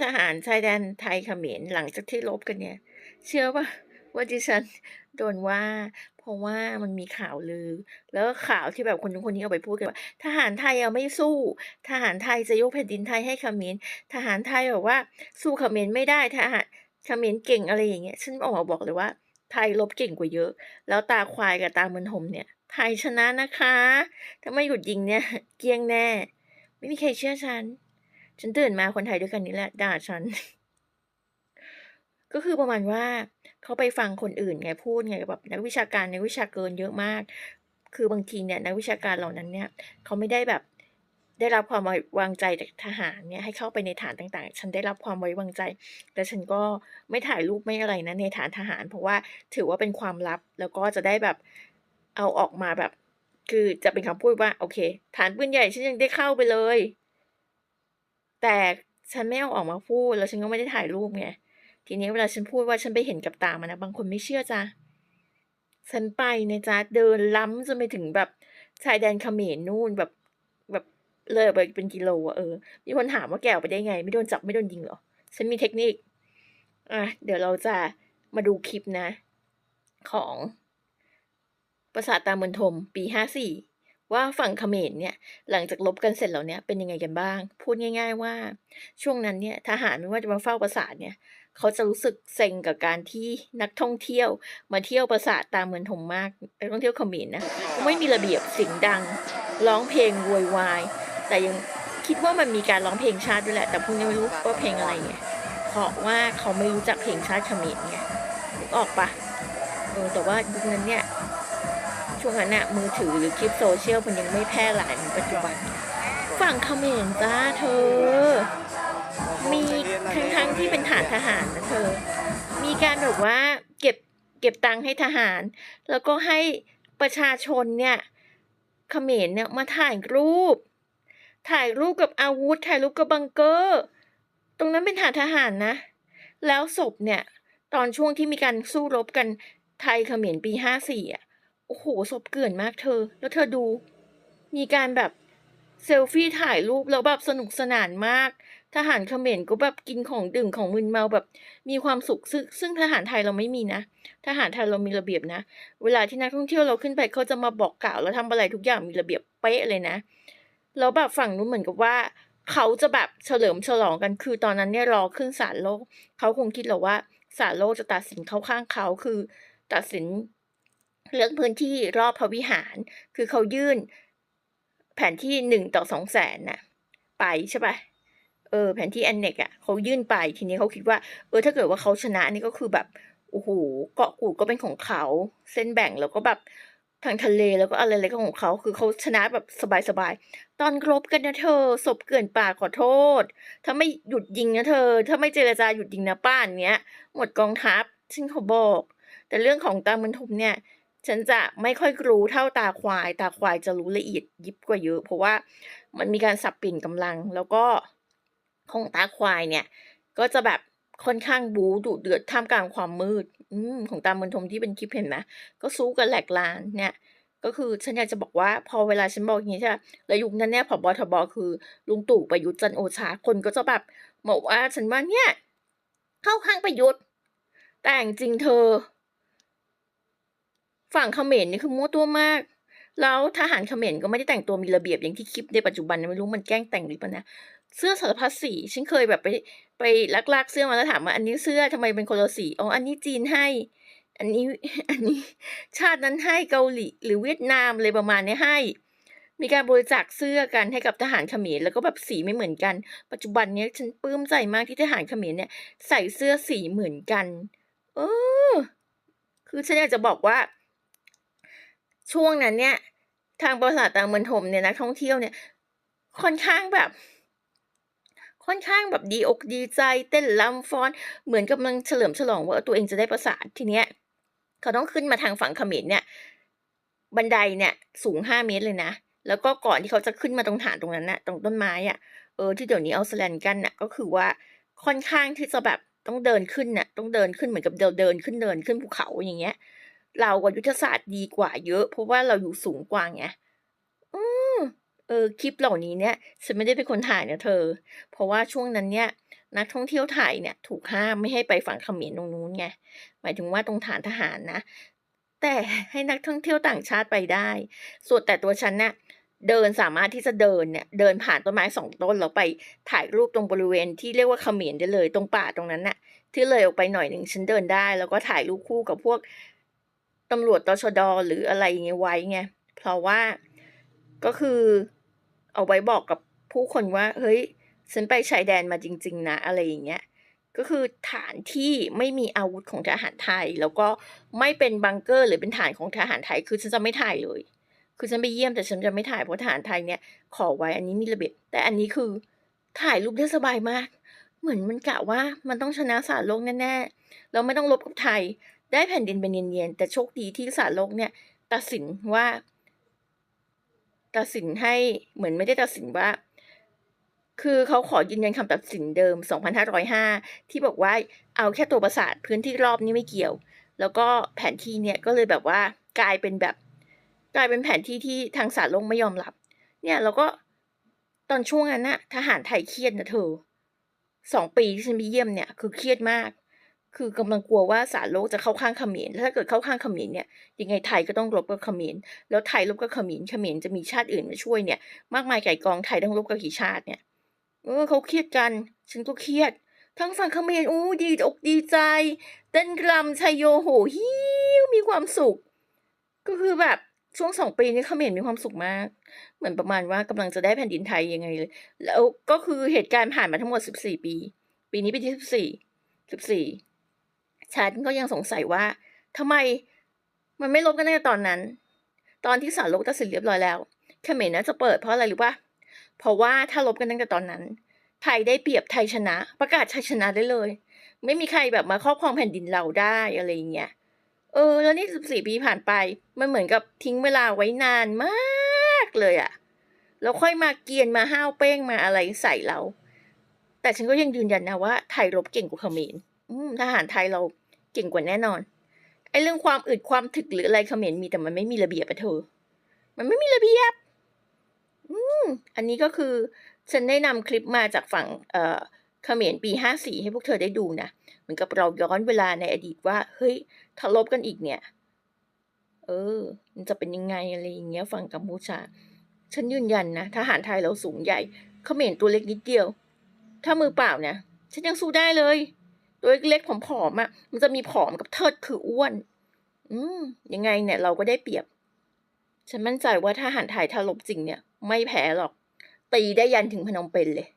ทหารชายแดนไทยเขมรหลังจากที่รบกันเนี่ย เชื่อเปล่าว่าดิฉันโดนว่า เพราะว่ามันมีข่าวลือ แล้วข่าวที่แบบคนนู้นคนนี้เอาไปพูดกันว่าทหารไทยเอะไม่สู้ ทหารไทยจะยกแผ่นดินไทยให้เขมรทหารไทยแบบว่า สู้เขมรไม่ได้ทหารเขมรเก่งอะไรอย่างเงี้ยฉันออกมาบอกเลยว่า ไทยรบเก่งกว่าเยอะ แล้วตาควายกับตาเมือนหมเนี่ย ไทยชนะนะคะ ถ้าไม่หยุดยิงเนี่ย เกียงแน่ ไม่มีใครเชื่อฉัน ฉันตื่นมาคนไทยด้วยกันนี่แหละด่าฉัน ก็คือประมาณว่าเขาไปฟังคนอื่นไงพูดไงแบบนักวิชาการนักวิชาเกินเยอะมาก คือบางทีเนี่ยนักวิชาการเหล่านั้นเนี่ยเขาไม่ได้แบบได้รับความไว้วางใจจากทหารเนี่ยให้เข้าไปในฐานต่างๆ ฉันได้รับความไว้วางใจ แต่ฉันก็ไม่ถ่ายรูปไม่อะไรนะในฐานทหาร เพราะว่าถือว่าเป็นความลับแล้วก็จะได้แบบเอาออกมาแบบ คือจะเป็นคำพูดว่าโอเค ฐานปืนใหญ่ฉันยังได้เข้าไปเลย แต่ฉันไม่เอาออกมาพูด แล้วฉันก็ไม่ได้ถ่ายรูปไง ทีนี้เวลาฉันพูดว่าฉันไปเห็นกับตามานนะบางคนไม่เชื่อจ้ะ ฉันไปนี่ยจ้ะเดินล้ำจนไปถึงแบบชายแดนเขมรนู่นแบบแบบเลยไปเป็นกิโลอะเออ มีคนถามว่าแกออกไปได้ไง ไม่โดนจับไม่โดนยิงเหรอ ฉันมีเทคนิค อะเดี๋ยวเราจะมาดูคลิปนะ ของปราสาทตาเมือนทมปีห้าสี่ ว่าฝั่งเขมรเนี่ยหลังจากลบกันเสร็จแล้วเนี่ยเป็นยังไงกันบ้าง พูดง่าย ๆ ว่า ช่วงนั้นเนี่ยทหารไม่ว่าจะมาเฝ้าปราสาทเนี่ยเขาจะรู้สึกเซ็งกับการที่นักท่องเที่ยวมาเที่ยวปราสาทตามเมือนทมมากนักท่องเที่ยวเขมรนะเขาไม่มีระเบียบเสียงดัง ร้องเพลงโวยวายแต่ยังคิดว่ามันมีการร้องเพลงชาติด้วยแหละ แต่พวกนี้ไม่รู้ว่าเพลงอะไรไงเพราะว่าเขาไม่รู้จักเพลงชาติเขมรไงนึกออกปะเออแต่ว่ายุคนั้นเนี่ย ช่วงนั้นน่ะมือถือหรือคลิปโซเชียลมันยังไม่แพร่หลายเหมือนปัจจุบัน ฝั่งเขมรจ้าเธอ มีทั้งทั้งที่เป็นฐานทหารนะเธอ มีการแบบว่าเก็บเก็บตังค์ให้ทหาร แล้วก็ให้ประชาชนเนี่ยเขมรเนี่ยมาถ่ายรูป ถ่ายรูปกับอาวุธ ถ่ายรูปกับบังเกอร์ ตรงนั้นเป็นฐานทหารนะ แล้วศพเนี่ย ตอนช่วงที่มีการสู้รบกันไทยเขมรปีห้าสี่อะ โอ้โหศพเกลื่อนมากเธอ แล้วเธอดู มีการแบบเซลฟี่ถ่ายรูปแล้วแบบสนุกสนานมาก ทหารเขมรก็แบบกินของดื่มของมึนเมาแบบ มีความสุขซึ่งซึ่งทหารไทยเราไม่มีนะ ทหารไทยเรามีระเบียบนะ เวลาที่นักท่องเที่ยวเราขึ้นไปเขาจะมาบอกกล่าวแล้วทำอะไรทุกอย่างมีระเบียบเป๊ะเลยนะ แล้วแบบฝั่งนู้นเหมือนกับว่า เขาจะแบบเฉลิมฉลองกันคือตอนนั้นเนี่ยรอขึ้นศาลโลก เขาคงคิดหรอว่าศาลโลกจะตัดสินเข้าข้างเขาคือ ตัดสิน เรื่องพื้นที่รอบพระวิหาร คือเขายื่น แผนที่หนึ่งต่อสองแสนน่ะ ไปใช่ปะเออ แผนที่แอนเน็กอะเขายื่นไปทีนี้เขาคิดว่า เออ ถ้าเกิดว่าเขาชนะนี่ก็คือแบบโอ้โหเกาะกูดก็เป็นของเขา เส้นแบ่งแล้วก็แบบทางทะเลแล้วก็อะไรอะไรก็ของเขา คือเขาชนะแบบสบายๆ ตอนรบกันนะเธอศพเกลื่อนป่าขอโทษ ถ้าไม่หยุดยิงนะเธอ ถ้าไม่เจรจาหยุดยิงนะป้านเนี้ย หมดกองทัพฉันเขาบอก แต่เรื่องของตามันทุมเนี่ย ฉันจะไม่ค่อยรู้เท่าตาควาย ตาควายจะรู้ละเอียดยิบกว่าเยอะ เพราะว่ามันมีการสับเปลี่ยนกำลัง แล้วก็ของตาควายเนี่ย ก็จะแบบค่อนข้างบูดุเดือดท่ามกลางความมืดอืมของตามนทมที่เป็นคลิปเห็นไหมก็สู้กันแหลกลานเนี่ย ก็คือฉันอยากจะบอกว่าพอเวลาฉันบอกอย่างนี้ใช่ไหมแล้วยุคนั้นเนี่ยผบทบคือลุงตู่ประยุทธ์จันโอชาคนก็จะแบบบอกว่าฉันว่าเนี่ย เข้าข้างประยุทธ์แต่จริงเธอ ฝั่งเขมรนี่คือมั่วตัวมาก แล้วทหารเขมรก็ไม่ได้แต่งตัวมีระเบียบอย่างที่คลิปในปัจจุบันไม่รู้มันแกล้งแต่งหรือเปล่านะเสื้อสารพัดสีฉันเคยแบบไปไปลักๆเสื้อมาแล้วถามว่าอันนี้เสื้อทำไมเป็นคนละสีอ๋ออันนี้จีนให้ อันนี้อันนี้ชาตินั้นให้เกาหลีหรือเวียดนามอะไรประมาณนี้ให้ มีการบริจาคเสื้อกันให้กับทหารเขมรแล้วก็แบบสีไม่เหมือนกัน ปัจจุบันนี้ฉันปลื้มใจมากที่ทหารเขมรเนี่ย ใส่เสื้อสีเหมือนกัน เออ คือฉันอยากจะบอกว่า ช่วงนั้นเนี่ย ทางบริษัทตางเมืองถมเนี่ยนักท่องเที่ยวเนี่ย ค่อนข้างแบบ ค่อนข้างแบบดีอกดีใจ เต้นรำฟ้อน เหมือนกำลังเฉลิมฉลองว่าตัวเองจะได้ประสาททีเนี้ยเขาต้องขึ้นมาทางฝั่งเขมรเนี่ย บันไดเนี่ย สูงห้าเมตรเลยนะแล้วก็ก่อนที่เขาจะขึ้นมาตรงฐานตรงนั้นน่ะตรงต้นไม้อะเออที่เดี๋ยวนี้เอาสแลนกันน่ะก็คือว่าค่อนข้างที่จะแบบต้องเดินขึ้นน่ะต้องเดินขึ้นเหมือนกับเดินเดินขึ้นเดินขึ้นภูเขาอย่างเงี้ย เรากับยุทธศาสตร์ดีกว่าเยอะ เพราะว่าเราอยู่สูงกว่าไงอืมเออคลิปเหล่านี้เนี่ยฉันไม่ได้เป็นคนถ่ายนะเธอ เพราะว่าช่วงนั้นเนี่ย นักท่องเที่ยวไทยเนี่ย ถูกห้ามไม่ให้ไปฝั่งเขมรตรงนู้นไงหมายถึงว่าตรงฐานทหารนะ แต่ให้นักท่องเที่ยวต่างชาติไปได้ ส่วนแต่ตัวฉันน่ะเดินสามารถที่จะเดินเนี่ยเดินผ่านต้นไม้สองต้นแล้วไปถ่ายรูปตรงบริเวณที่เรียกว่าเขมรได้เลยตรงป่าตรงนั้นน่ะที่เลยออกไปหน่อยหนึ่งฉันเดินได้ แล้วก็ถ่ายรูปคู่กับพวก ตำรวจตชดหรืออะไรอย่างเงี้ยไว้ไงเพราะว่าก็คือเอาไว้บอกกับผู้คนว่า เฮ้ย ฉันไปชายแดนมาจริง ๆ นะ อะไรอย่างเงี้ยก็คือฐานที่ไม่มีอาวุธของทหารไทย แล้วก็ไม่เป็นบังเกอร์หรือเป็นฐานของทหารไทย คือฉันจะไม่ถ่ายเลย คือฉันไปเยี่ยมแต่ฉันจะไม่ถ่ายเพราะทหารไทยเนี่ยขอไว้อันนี้มีระเบียบแต่อันนี้คือถ่ายรูปได้สบายมาก เหมือนมันกะว่ามันต้องชนะศาลโลกแน่ๆแล้วไม่ต้องรบกับไทย ได้แผ่นดินเป็นเนียนๆแต่โชคดีที่ศาลโลกเนี่ยตัดสินว่า ตัดสินให้เหมือนไม่ได้ตัดสินว่า คือเขาขอยืนยันคำตัดสินเดิม 2505 ที่บอกว่าเอาแค่ตัวประสาทพื้นที่รอบนี้ไม่เกี่ยว แล้วก็แผนที่เนี่ยก็เลยแบบว่ากลายเป็นแบบ กลายเป็นแผนที่ที่ทางศาลโลกไม่ยอมรับ เนี่ยแล้วก็ตอนช่วงนั้นน่ะทหารไทยเครียดนะเธอสองปีที่ฉันไปเยี่ยมเนี่ย คือเครียดมาก คือกำลังกลัวว่าศาลโลกจะเข้าข้างเขมรถ้าเกิดเข้าข้างเขมรเนี่ยยังไงไทยก็ต้องรบกับเขมรแล้วไทยรบกับเขมรเขมรจะมีชาติอื่นมาช่วยเนี่ย มากมายไก่กองไทยต้องรบกับกี่ชาติเนี่ยเออเขาเครียดกัน ฉันก็เครียด ทั้งฝั่งเขมรอู้ดีอกดีใจ เต้นกรำชัยโยโหฮิวมีความสุข ก็คือแบบช่วงสองปีนี้เขมรมีความสุขมาก เหมือนประมาณว่ากำลังจะได้แผ่นดินไทยยังไงเลยแล้วก็คือเหตุการณ์ผ่านมาทั้งหมดสิบสี่ปี ปีนี้ปีที่สิบสี่สิบสี่ ฉันก็ยังสงสัยว่าทำไมมันไม่ลบกันตั้งแต่ตอนนั้น ตอนที่ศาลลกตัดสินเรียบร้อยแล้วเขมรน่าจะเปิดเพราะอะไรหรู้ปะเพราะว่าถ้าลบกันตั้งแต่ตอนนั้น ไทยได้เปรียบไทยชนะ ประกาศชัยชนะได้เลย ไม่มีใครแบบมาครอบครองแผ่นดินเราได้อะไรอย่างเงี้ย เออ แล้วนี่สิบสี่ปีผ่านไป มันเหมือนกับทิ้งเวลาไว้นานมากเลยอะแล้วค่อยมาเกียนมาห้าวเป้งมาอะไรใส่เรา แต่ฉันก็ยังยืนยันนะว่าไทยรบเก่งกว่าเขมร อืมทหารไทยเราเก่งกว่าแน่นอนไอ้เรื่องความอึดความถึกหรืออะไรเขมรมีแต่มันไม่มีระเบียบอะเธอ มันไม่มีระเบียบ อืมอันนี้ก็คือฉันได้นำคลิปมาจากฝั่งเอ่อเขมรปีห้าสี่ให้พวกเธอได้ดูนะเหมือนกับเราย้อนเวลาในอดีตว่า เฮ้ยถ้าลบกันอีกเนี่ย เออ มันจะเป็นยังไงอะไรอย่างเงี้ยฝั่งกัมพูชา ฉันยืนยันนะทหารไทยเราสูงใหญ่เขมรตัวเล็กนิดเดียว ถ้ามือเปล่าเนี่ยฉันยังสู้ได้เลย ตัวเล็กๆผอมๆอะ มันจะมีผอมกับเทิดคืออ้วน อืมยังไงเนี่ย เราก็ได้เปรียบ ฉันมั่นใจว่าถ้าหันถ่ายทาลบจริงเนี่ย ไม่แพ้หรอก ตีได้ยันถึงพนมเปญเลย